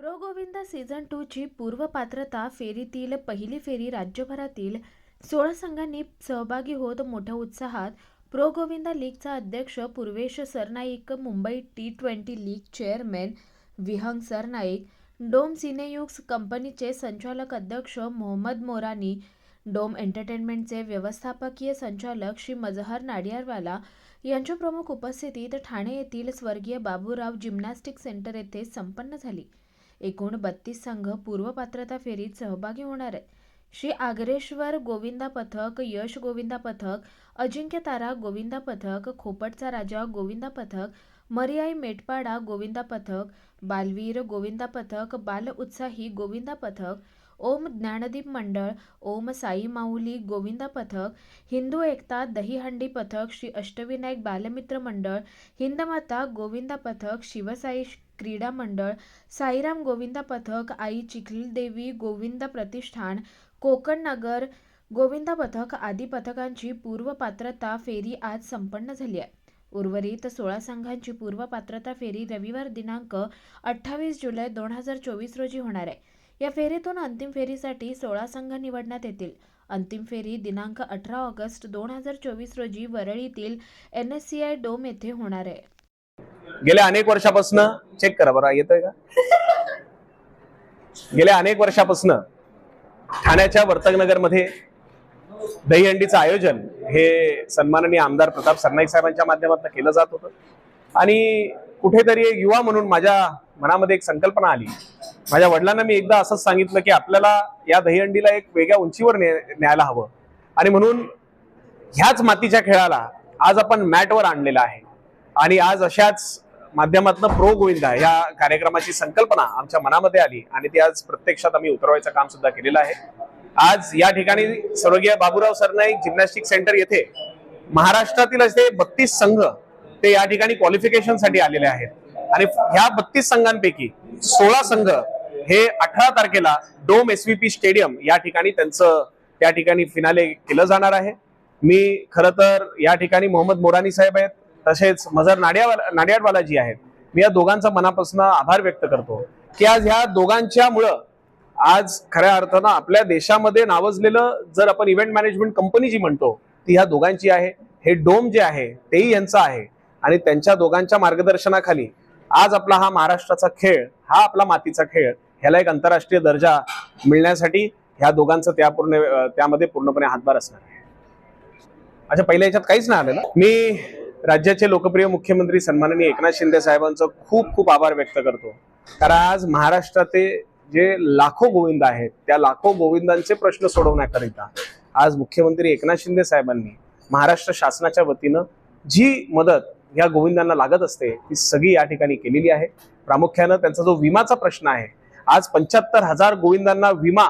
Pro Govinda season टूची पूर्वपात्रता फेरीतील पहिली फेरी राज्यभरातील सोळा संघांनी सहभागी होत मोठ्या उत्साहात. प्रो गोविंदा लीगचा अध्यक्ष Purvesh Sarnaik Mumbai T twenty league chairman Vihang Sarnaik dome सिनेयुक्स कंपनीचे संचालक अध्यक्ष मोहम्मद मोरानी डोम एंटरटेनमेंटचे व्यवस्थापकीय संचालक श्री मजहर नाडियारवाला यांच्या प्रमुख उपस्थितीत ठाणे येथील स्वर्गीय बाबूराव जिम्नॅस्टिक सेंटर येथे संपन्न झाली. एकूण बत्तीस संघ पूर्वपात्रता फेरीत सहभागी होणार आहे श्री आग्रेश्वर गोविंदा पथक यश गोविंदा पथक अजिंक्य तारा गोविंदा पथक खोपटचा राजा गोविंदा पथक मरियाई मेटपाडा गोविंदा पथक बालवीर गोविंदा पथक बाल उत्साही गोविंदा पथक ओम ज्ञानदीप मंडळ ओम साई माऊली गोविंदा पथक हिंदू एकता दहीहंडी पथक श्री अष्टविनायक बालमित्र मंडळ हिंदमाता गोविंदा पथक शिवसाई क्रीडा मंडळ साईराम गोविंदा पथक आई चिखलदेवी गोविंदा प्रतिष्ठान कोकण नगर गोविंदा पथक आदी पथकांची पूर्वपात्रता फेरी आज संपन्न झाली आहे. उर्वरित सोळा संघांची पूर्वपात्रता फेरी रविवार दिनांक अठ्ठावीस जुलै दोन हजार चोवीस रोजी होणार आहे. या फेरीतून अंतिम फेरीसाठी सोळा संघ निवडण्यात येतील. अंतिम फेरी दिनांक अठरा ऑगस्ट दोन हजार चोवीस रोजी वरळीतील N S C I dome येथे होणार आहे. गेल्या अनेक वर्षापासून चेक करा बरं येतोय का? गेल्या अनेक वर्षापासून ठाण्याच्या वर्तकनगरमध्ये दहीहंडीचं आयोजन हे सन्माननीय आमदार प्रताप सरनाईक साहेबांच्या माध्यमातून केलं जात होतं. आणि कुठेतरी एक युवा म्हणून माझ्या मनामध्ये एक संकल्पना आली. माझ्या वडिलांना मी एकदा असंच सांगितलं की आपल्याला या दहीहंडीला एक वेगळ्या उंचीवर ने न्यायला हवं. आणि म्हणून ह्याच मातीच्या खेळाला आज आपण मॅटवर आणलेला आहे. आणि आज अशाच माध्यमातनं प्रो गोविंदा या कार्यक्रमाची संकल्पना आमच्या मनामध्ये आली आणि ती आज प्रत्यक्षात आम्ही उतरवायचं काम सुद्धा केलेलं आहे. आज या ठिकाणी स्वर्गीय बाबूराव सरनाईक जिम्नॅस्टिक सेंटर येथे महाराष्ट्रातील असे बत्तीस संघ ते या ठिकाणी क्वालिफिकेशनसाठी आलेले आहेत. आणि ह्या बत्तीस संघांपैकी सोळा संघ हे अठरा तारखेला डोम एस स्टेडियम या ठिकाणी त्यांचं त्या ठिकाणी फिनाले केलं जाणार आहे. मी खर तर या ठिकाणी मोहम्मद मोरानी साहेब आहेत तसेच मजर नाडियावाला नाडियाडवालाजी आहेत. मी या दोघांचा मनापासून आभार व्यक्त करतो की आज ह्या दोघांच्यामुळं आज खऱ्या अर्थानं आपल्या देशामध्ये नावजलेलं जर आपण इव्हेंट मॅनेजमेंट कंपनी जी म्हणतो ती ह्या दोघांची आहे. हे डोम जे आहे तेही यांचं आहे. आणि त्यांच्या दोघांच्या मार्गदर्शनाखाली आज आपला हा महाराष्ट्राचा खेळ हा आपला मातीचा खेळ ह्याला एक आंतरराष्ट्रीय दर्जा मिळण्यासाठी ह्या दोघांचं त्या पूर्ण त्यामध्ये पूर्णपणे हातभार असणार आहे. अच्छा पहिल्या याच्यात काहीच नाही आलं ना मी राज्याचे लोकप्रिय मुख्यमंत्री सन्माननीय एकनाथ शिंदे साहेबांचं खूप खूप आभार व्यक्त करतो. कारण आज महाराष्ट्राचे जे लाखो गोविंद आहेत त्या लाखो गोविंदांचे प्रश्न सोडवण्याकरिता आज मुख्यमंत्री एकनाथ शिंदे साहेबांनी महाराष्ट्र शासनाच्या वतीनं जी मदत ह्या गोविंदांना लागत असते ती सगळी या ठिकाणी केलेली आहे. प्रामुख्यानं त्यांचा जो विमाचा प्रश्न आहे आज पंच्याहत्तर हजार गोविंदांना विमा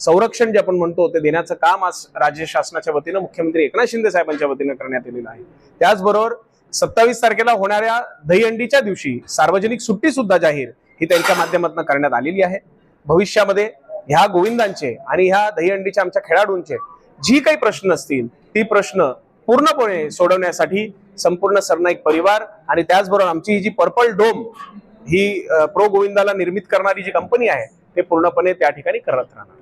संरक्षण जे आपण म्हणतो ते देण्याचं काम आज राज्य शासनाच्या वतीनं मुख्यमंत्री एकनाथ शिंदे साहेबांच्या वतीनं करण्यात आलेलं आहे. त्याचबरोबर सत्तावीस तारखेला होणाऱ्या दहीहंडीच्या दिवशी सार्वजनिक सुट्टी सुद्धा जाहीर ही त्यांच्या माध्यमातून करण्यात आलेली आहे. भविष्यामध्ये ह्या गोविंदांचे आणि ह्या दहीहंडीच्या आमच्या खेळाडूंचे जी काही प्रश्न असतील ती प्रश्न पूर्णपणे सोडवण्यासाठी संपूर्ण सरनाईक परिवार आणि त्याचबरोबर आमची ही जी पर्पल डोम ही प्रो गोविंदाला निर्मित करणारी जी कंपनी आहे ते पूर्णपणे त्या ठिकाणी करत राहणार.